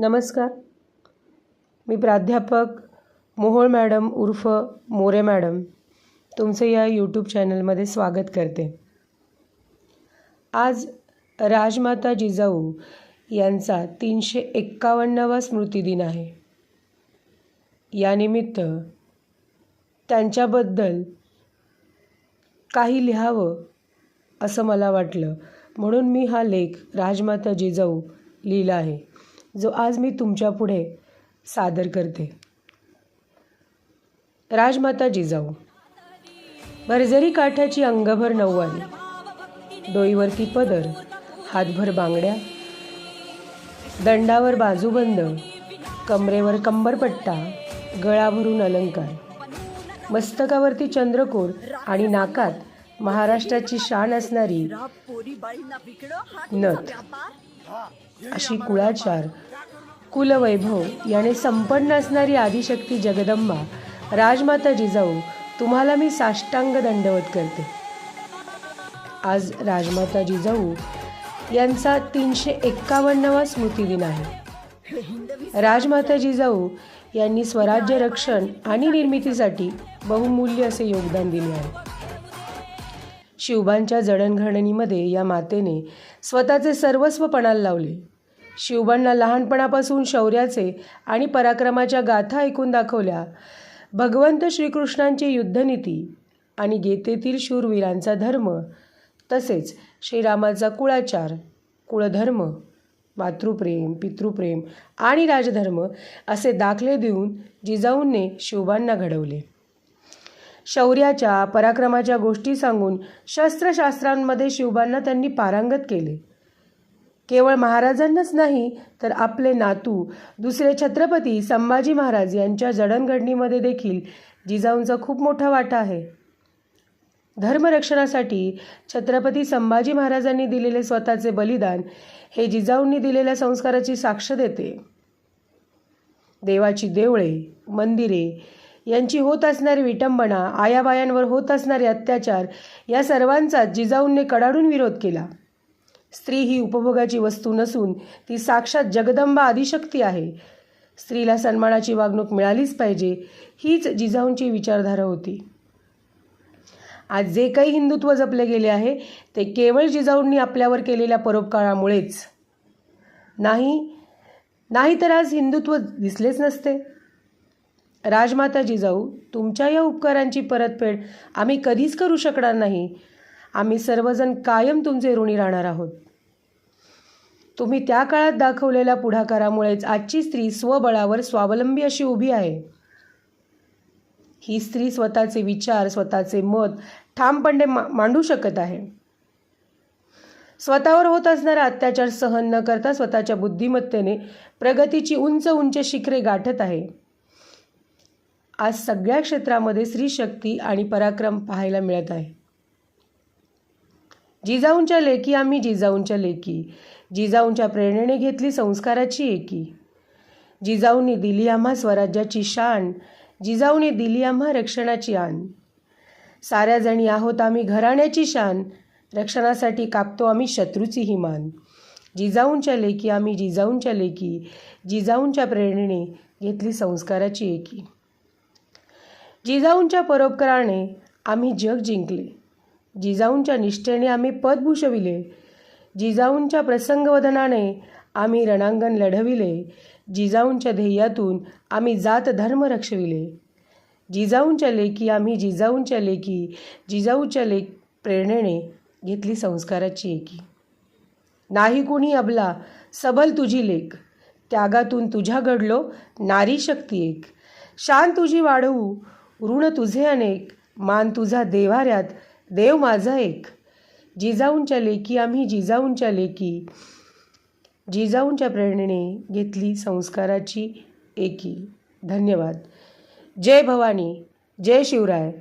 नमस्कार. मी प्राध्यापक मोहोळ मॅडम उर्फ मोरे मॅडम तुमचं या यूट्यूब चॅनलमध्ये स्वागत करते. आज राजमाता जिजाऊ यांचा तीनशे एक्कावन्नावा स्मृतिदिन आहे. यानिमित्त त्यांच्याबद्दल काही लिहावं असं मला वाटलं. म्हणून मी हा लेख राजमाता जिजाऊ लिहिला आहे. जो आज मी तुमच्यापुढे सादर करते. राजमाता जिजाऊ भरजरी काठाची अंगभर नऊवारी डोईवरती पदर हातभर बांगड्या दंडावर बाजूबंद कमरेवर कंबरपट्टा गळा भरून अलंकार. मस्तकावरती चंद्रकोर आणि नाकात महाराष्ट्राची शान असणारी नथ. अशी कुळाचार कुलवैभव याने संपन्न असणारी आदिशक्ती जगदंबा राजमाता जिजाऊ तुम्हाला मी साष्टांग दंडवत करते. आज राजमाता जिजाऊ यांचा तीनशे एक्कावन्नवा स्मृतिदिन आहे. राजमाता जिजाऊ यांनी स्वराज्य रक्षण आणि निर्मितीसाठी बहुमूल्य असे योगदान दिले आहे. शिवबांच्या जडणघडणीमध्ये या मातेने स्वतःचे सर्वस्व पणाला लावले. शिवबांना लहानपणापासून शौर्याचे आणि पराक्रमाच्या गाथा ऐकून दाखवल्या. भगवंत श्रीकृष्णांची युद्धनीती आणि गीतेतील शूरवीरांचा धर्म तसेच श्रीरामाचा कुळाचार कुळधर्म मातृप्रेम पितृप्रेम आणि राजधर्म असे दाखले देऊन जिजाऊंने शिवबांना घडवले. शौर्याच्या पराक्रमाच्या गोष्टी सांगून शस्त्रशास्त्रांमध्ये शिवबांना त्यांनी पारंगत केले. केवळ महाराजांनाच नाही तर आपले नातू दुसरे छत्रपती संभाजी महाराज यांच्या जडणघडणीमध्ये देखील जिजाऊंचा खूप मोठा वाटा आहे. धर्मरक्षणासाठी छत्रपती संभाजी महाराजांनी दिलेले स्वतःचे बलिदान हे जिजाऊंनी दिलेल्या संस्काराची साक्ष देते. देवाची देवळे मंदिरे यांची होत असणारी विटंबना आयाबायांवर होत असणारे अत्याचार या सर्वांचा जिजाऊंनी कडाडून विरोध केला. स्त्री ही उपभोगाची वस्तू नसून ती साक्षात जगदंबा आदिशक्ती आहे. स्त्रीला सन्मानाची वागणूक मिळालीच पाहिजे हीच जिजाऊंची विचारधारा होती. आज जे काही हिंदुत्व जपले गेले आहे ते केवळ जिजाऊंनी आपल्यावर केलेल्या परोपकारामुळेच. नाही नाही तर आज हिंदुत्व दिसलेच नसते. राजमाता जिजाऊ तुमच्या या उपकारांची परतफेड आम्ही कधीच करू शकणार नाही. आम्ही सर्वजण कायम तुमचे ऋणी राहणार आहोत. तुम्ही त्या काळात दाखवलेल्या पुढाकारामुळेच आजची स्त्री स्वबळावर स्वावलंबी अशी उभी आहे. ही स्त्री स्वतःचे विचार स्वतःचे मत ठामपणे मा मांडू शकत आहे. स्वतःवर होत असणारा अत्याचार सहन न करता स्वतःच्या बुद्धिमत्तेने प्रगतीची उंच उंच शिखरे गाठत आहे. आज सगळ्या क्षेत्रामध्ये स्त्रीशक्ती आणि पराक्रम पाहायला मिळत आहे. जिजाऊंच्या लेकी आम्ही जिजाऊंच्या लेकी. जिजाऊंच्या प्रेरणेने घेतली संस्काराची एकी. जिजाऊंनी दिली आम्हा स्वराज्याची शान. जिजाऊंनी दिली आम्हा रक्षणाची आण साऱ्या जणी आहोत आम्ही घराण्याची शान. रक्षणासाठी कापतो आम्ही शत्रूची ही मान. जिजाऊंच्या लेकी आम्ही जिजाऊंच्या लेकी. जिजाऊंच्या प्रेरणेने घेतली संस्काराची एकी. जिजाऊंच्या परोपकाराने आम्ही जग जिंकले. जिजाऊंच्या निष्ठेने आम्ही पद भूषविले. जिजाऊंच्या प्रसंगवदनाने आम्ही रणांगण लढविले. जिजाऊंच्या ध्येयातून आम्ही जात धर्म रक्षविले. जिजाऊंच्या लेखी आम्ही जिजाऊंच्या लेखी जिजाऊच्या लेख प्रेरणेने घेतली संस्काराची एकी. नाही कुणी अबला सबल तुझी लेख. त्यागातून तुझ्या घडलो नारी शक्ती एक. शान तुझी वाढवू ऋण तुझे अनेक मान तुझा देवाऱ्यात देव माझा एक. जिजाऊंच्या लेकी आम्ही जिजाऊंच्या लेकी. जिजाऊंच्या प्रेरणेने घेतली संस्काराची एकी. धन्यवाद. जय भवानी जय शिवराय.